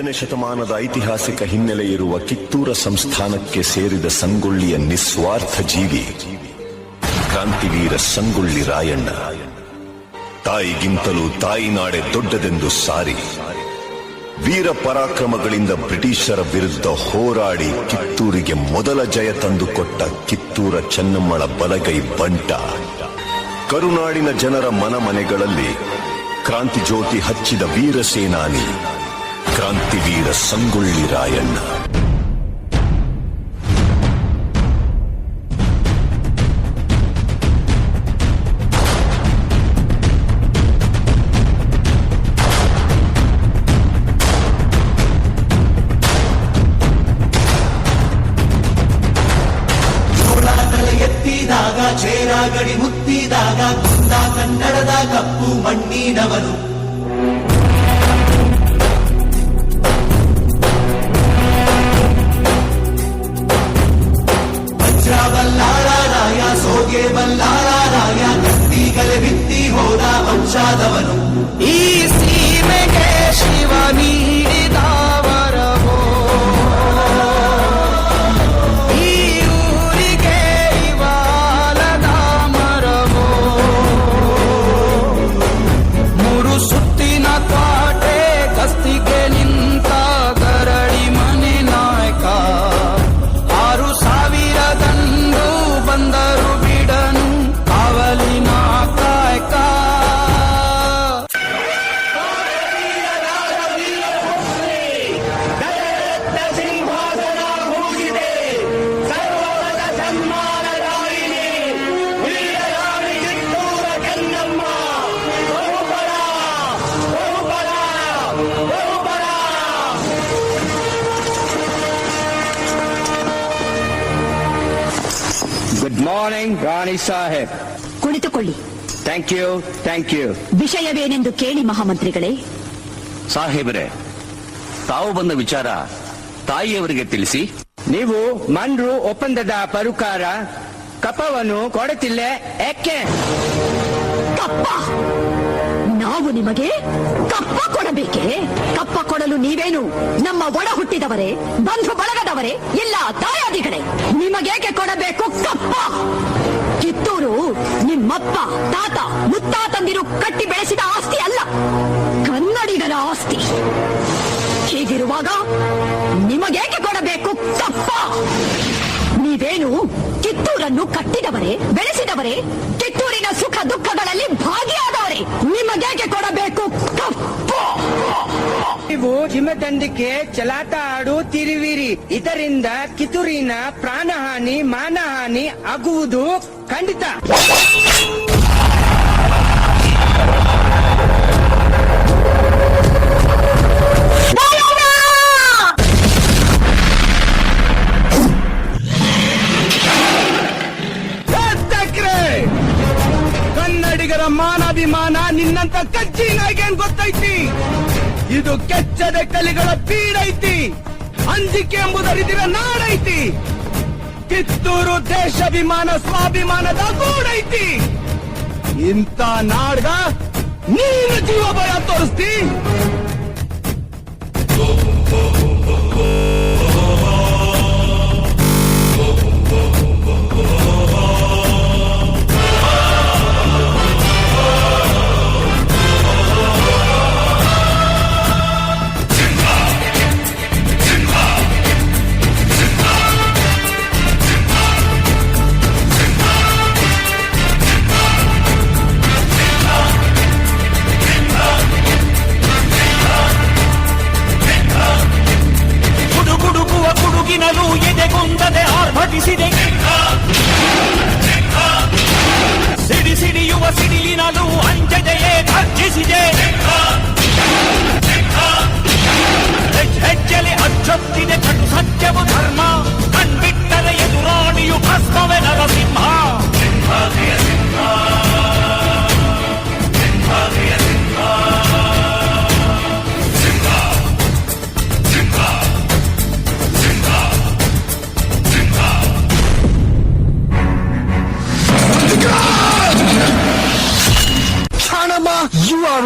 ಹನ್ನೆರಡನೇ ಶತಮಾನದ ಐತಿಹಾಸಿಕ ಹಿನ್ನೆಲೆ ಇರುವ ಕಿತ್ತೂರ ಸಂಸ್ಥಾನಕ್ಕೆ ಸೇರಿದ ಸಂಗೊಳ್ಳಿಯ ನಿಸ್ವಾರ್ಥ ಜೀವಿ, ಕ್ರಾಂತಿವೀರ ಸಂಗೊಳ್ಳಿ ರಾಯಣ್ಣ. ತಾಯಿಗಿಂತಲೂ ತಾಯಿನಾಡೆ ದೊಡ್ಡದೆಂದು ಸಾರಿ, ವೀರ ಪರಾಕ್ರಮಗಳಿಂದ ಬ್ರಿಟಿಷರ ವಿರುದ್ಧ ಹೋರಾಡಿ ಕಿತ್ತೂರಿಗೆ ಮೊದಲ ಜಯ ತಂದುಕೊಟ್ಟ ಕಿತ್ತೂರ ಚೆನ್ನಮ್ಮಳ ಬಲಗೈ ಬಂಟ. ಕರುನಾಡಿನ ಜನರ ಮನಮನೆಗಳಲ್ಲಿ ಕ್ರಾಂತಿ ಜ್ಯೋತಿ ಹಚ್ಚಿದ ವೀರ ಸೇನಾನಿ ಕ್ರಾಂತಿವೀರ ಸಂಗೊಳ್ಳಿ ರಾಯಣ್ಣ ರಾಣಿ ಸಾಹೇಬ್. ಕುಳಿತುಕೊಳ್ಳಿ. ಥ್ಯಾಂಕ್ ಯು ಥ್ಯಾಂಕ್ ಯು ವಿಷಯವೇನೆಂದು ಕೇಳಿ ಮಹಾಮಂತ್ರಿಗಳೇ. ಸಾಹೇಬರೇ ತಾವು ಬಂದ ವಿಚಾರ ತಾಯಿಯವರಿಗೆ ತಿಳಿಸಿ. ನೀವು ಮನ್ರು ಒಪ್ಪಂದದ ಪರುಕಾರ ಕಪವನ್ನು ಕೊಡುತ್ತಿಲ್ಲ ಯಾಕೆ? ಕಪ್ಪ! ನಾವು ನಿಮಗೆ ಕಪ್ಪ ಕೊಡಬೇಕೆ? ಕಪ್ಪ ಕೊಡಲು ನೀವೇನು ನಮ್ಮ ಒಡ ಹುಟ್ಟಿದವರೇ, ಬಂಧು ಬಳಗದವರೇ ಇಲ್ಲ ತಾಯಾದಿಗಳೇ ನಿಮಗೇಕೆ ಕೊಡಬೇಕು ಕಪ್ಪ? ಕಿತ್ತೂರು ನಿಮ್ಮಪ್ಪ, ತಾತ, ಮುತ್ತಾತಂದಿರು ಕಟ್ಟಿ ಬೆಳೆಸಿದ ಆಸ್ತಿ ಅಲ್ಲ, ಕನ್ನಡಿಗರ ಆಸ್ತಿ. ಹೀಗಿರುವಾಗ ನಿಮಗೇಕೆ ಕೊಡಬೇಕು ಕಪ್ಪ? ನೀವೇನು ಕಿತ್ತೂರನ್ನು ಕಟ್ಟಿದವರೇ, ಬೆಳೆಸಿದವರೇ? ಕಿತ್ತೂರಿನ ಸುಖ ದುಃಖಗಳಲ್ಲಿ ಭಾಗಿಯಾದವರೇ ನಿಮಗೇಕೆ ಕೊಡಬೇಕು? ನೀವು ಹಿಮದಂಡಿಕೆ ಚಲಾಟ ಆಡುತ್ತಿರುವಿರಿ ಇದರಿಂದ ಕಿತುರಿನ ಪ್ರಾಣಹಾನಿ ಮಾನಹಾನಿ ಆಗುವುದು ಖಂಡಿತ. ನಿನ್ನಂತ ಕಜ್ಜಿ ಗೊತ್ತೈತಿ? ಇದು ಕೆಚ್ಚದ ಕಲಿಗಳ ಬೀಡೈತಿ ಅಂಜಿಕೆ ಎಂಬುದರಿದಿರ ನಾಡೈತಿ ಕಿತ್ತೂರು ದೇಶಾಭಿಮಾನ, ಸ್ವಾಭಿಮಾನದ ಗೂಡೈತಿ ಇಂಥ ನಾಡ್ಗ ನೀನು ಜೀವ ಭಯ ತೋರಿಸ್ತಿ.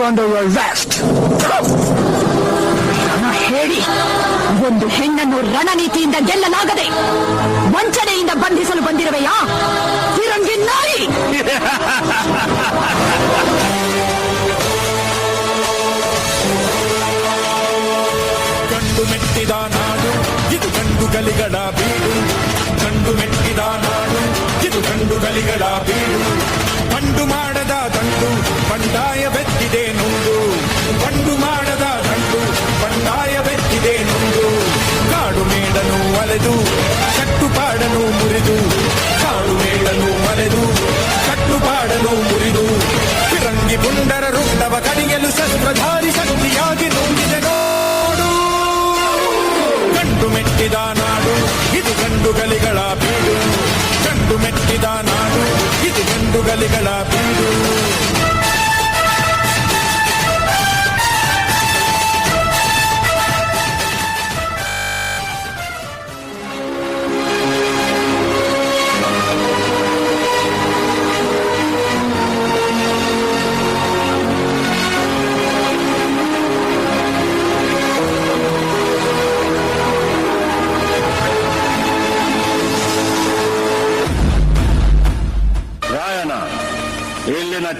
Under arrest. ನನ್ನ ಹೇಳಿ, ಒಂದು ಹೆಣ್ಣನ್ನು ರಣನೀತಿಯಿಂದ ಗೆಲ್ಲಲಾಗದೆ, ವಂಚನೆಯಿಂದ ಬಂಧಿಸಲು ಬಂದಿರುವೆಯಾ? ಫಿರಂಗಿ ನಾಯಿ! ಗಂಡು ಮೆಟ್ಟಿದ ನಾಡು, ಇದು ಗಂಡು ಗಲಿಗಳ ಬೀಡು. ಗಂಡು ಮೆಟ್ಟಿದ ನಾಡು, ಇದು ಗಂಡು ಗಲಿಗಳ ಬೀಡು. ಕಂಡು ಮಾಡದ ದಂಡು ಬಂಡಾಯ ಬೆತ್ತಿದೆ ನುಂಡು ಬಂಡು ಮಾಡದ ದಂಡು ಬಂಡಾಯ ಬೆತ್ತಿದೆ ನುಂಡು ಕಾಡು ಮೇಡನು ಒಲೆದು ಕಟ್ಟುಪಾಡನು ಮುರಿದು. ಕಾಡು ಮೇಡನು ಒಲೆದು ಕಟ್ಟುಪಾಡನು ಮುರಿದು. ಫಿರಂಗಿ ಪುಂಡರ ರುಂಡವ ಕಡಿಯಲು ಶಸ್ತ್ರಧಾರಿ ಶಕ್ತಿಯಾಗಿ ನುಂಗಿದೆ ನೋಡು. ಗಂಡು ಮೆಟ್ಟಿದ ನಾಡು, ಇದು ಗಂಡು ಗಲಿಗಳ ಬೀಡು. ಗಂಡು ಮೆಟ್ಟಿದ ನಾಡು, ಇದು ಗಂಡು ಗಲಿಗಳ ಬೀಡು.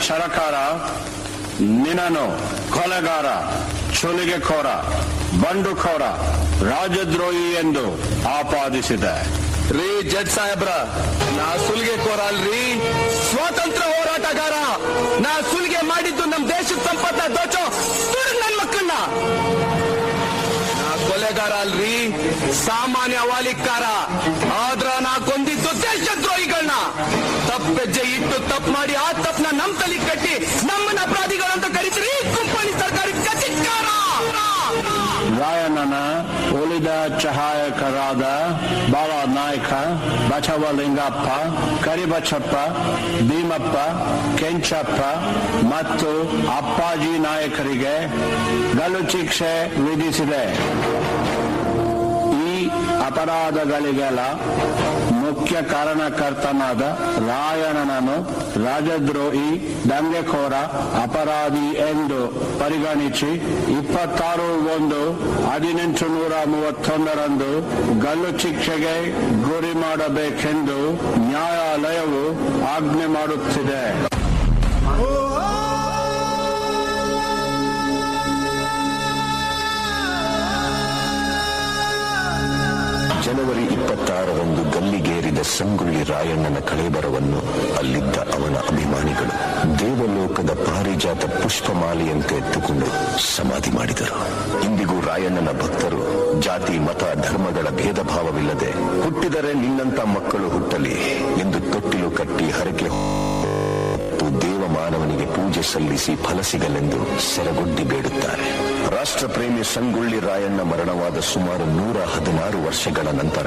ಚರಕಾರ ನಿನನು, ಕೊಲೆಗಾರ ಚುಲಿಗೆಖೋರ ಬಂಡುಖೋರ ರಾಜದ್ರೋಹಿ ಎಂದು ಆಪಾದಿಸಿದೆ. ರೀ ಜಡ್ ಸಾಹೇಬ್ರ, ನಾ ಸುಲಿಗೆ ಕೋರ ಸ್ವಾತಂತ್ರ್ಯ ಹೋರಾಟಗಾರ, ನಾ ಸುಲಿಗೆ ಮಾಡಿದ್ದು ನಮ್ ದೇಶದ ಸಂಪತ್ತ ದೋಚೋ ನನ್ ಮಕ್ಕಳನ್ನ ನಾ ಕೊಲೆಗಾರ ಅಲ್ರಿ, ಸಾಮಾನ್ಯ ವಾಲಿಕಾರ ಆದ್ರ ನಾ ಕೊಂದಿದ್ದು ದೇಶದ್ರೋಹಿಗಳನ್ನ ತಪ್ಪೆಜ್ಜೆ ಇಟ್ಟು ತಪ್ಪು ಮಾಡಿ ಆ ತಪ್ಪನ ಸಹಾಯಕರಾದ ಬಾಲ ನಾಯಕ ಬಸವಲಿಂಗಪ್ಪ ಕರಿಬಚ್ಚಪ್ಪ ಭೀಮಪ್ಪ ಕೆಂಚಪ್ಪ ಮತ್ತು ಅಪ್ಪಾಜಿ ನಾಯಕರಿಗೆ ಗಲ್ಲು ಶಿಕ್ಷೆ ವಿಧಿಸಿದೆ. ಈ ಅಪರಾಧಗಳಿಗೆಲ್ಲ ಮುಖ್ಯ ಕಾರಣಕರ್ತನಾದ ರಾಯಣನನ್ನು ರಾಜದ್ರೋಹಿ, ದಂಗೆಕೋರ, ಅಪರಾಧಿ ಎಂದು ಪರಿಗಣಿಸಿ ಇಪ್ಪತ್ತಾರು ಒಂದು ಹದಿನೆಂಟು ನೂರ ಮೂವತ್ತೊಂದರಂದು ಗಲ್ಲು ಶಿಕ್ಷೆಗೆ ಗುರಿ ಮಾಡಬೇಕೆಂದು ನ್ಯಾಯಾಲಯವು ಆಜ್ಞೆ ಮಾಡುತ್ತಿದೆ. ಜನವರಿ ಇಪ್ಪತ್ತಾರರಂದು ಗಲ್ಲಿಗೇರಿದ ಸಂಗೊಳ್ಳಿ ರಾಯಣ್ಣನ ಕಳೇಬರವನ್ನು ಅಲ್ಲಿದ್ದ ಅವನ ಅಭಿಮಾನಿಗಳು ದೇವಲೋಕದ ಪಾರಿಜಾತ ಪುಷ್ಪಮಾಲೆಯಂತೆ ಎತ್ತುಕೊಂಡು ಸಮಾಧಿ ಮಾಡಿದರು. ಇಂದಿಗೂ ರಾಯಣ್ಣನ ಭಕ್ತರು ಜಾತಿ, ಮತ, ಧರ್ಮಗಳ ಭೇದ ಭಾವವಿಲ್ಲದೆ ಹುಟ್ಟಿದರೆ ನಿನ್ನಂತ ಮಕ್ಕಳು ಹುಟ್ಟಲಿ ಎಂದು ತೊಟ್ಟಿಲು ಕಟ್ಟಿ ಹರಕೆ ಹೊತ್ತು ದೇವಮಾನವನಿಗೆ ಪೂಜೆ ಸಲ್ಲಿಸಿ ಫಲ ಸಿಗಲೆಂದು ಸೆರಗೊಡ್ಡಿ ಬೇಡುತ್ತಾರೆ. ರಾಷ್ಟ್ರಪ್ರೇಮಿ ಸಂಗೊಳ್ಳಿ ರಾಯಣ್ಣ ಮರಣವಾದ ಸುಮಾರು ನೂರ ಹದಿನಾರು ವರ್ಷಗಳ ನಂತರ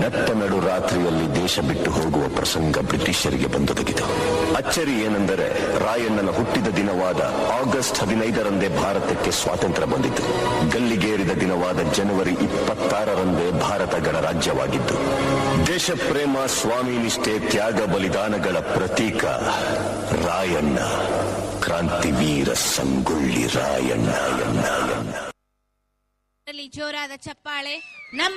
ನಟ್ಟ ನಡು ರಾತ್ರಿಯಲ್ಲಿ ದೇಶ ಬಿಟ್ಟು ಹೋಗುವ ಪ್ರಸಂಗ ಬ್ರಿಟಿಷರಿಗೆ ಬಂದೊದಗಿತು. ಅಚ್ಚರಿ ಏನೆಂದರೆ ರಾಯಣ್ಣನ ಹುಟ್ಟಿದ ದಿನವಾದ ಆಗಸ್ಟ್ ಹದಿನೈದರಂದೇ ಭಾರತಕ್ಕೆ ಸ್ವಾತಂತ್ರ್ಯ ಬಂದಿತು. ಗಲ್ಲಿಗೇರಿದ ದಿನವಾದ ಜನವರಿ ಇಪ್ಪತ್ತಾರರಂದೇ ಭಾರತ ಗಣರಾಜ್ಯವಾಗಿದ್ದು ದೇಶಪ್ರೇಮ, ಸ್ವಾಮಿ ನಿಷ್ಠೆ, ತ್ಯಾಗ, ಬಲಿದಾನಗಳ ಪ್ರತೀಕ ರಾಯಣ್ಣ ಕ್ರಾಂತಿವೀರ ಸಂಗೊಳ್ಳಿ ರಾಯಣ್ಣ. ಜೋರಾದ ಚಪ್ಪಾಳೆ. ನಮ್ಮ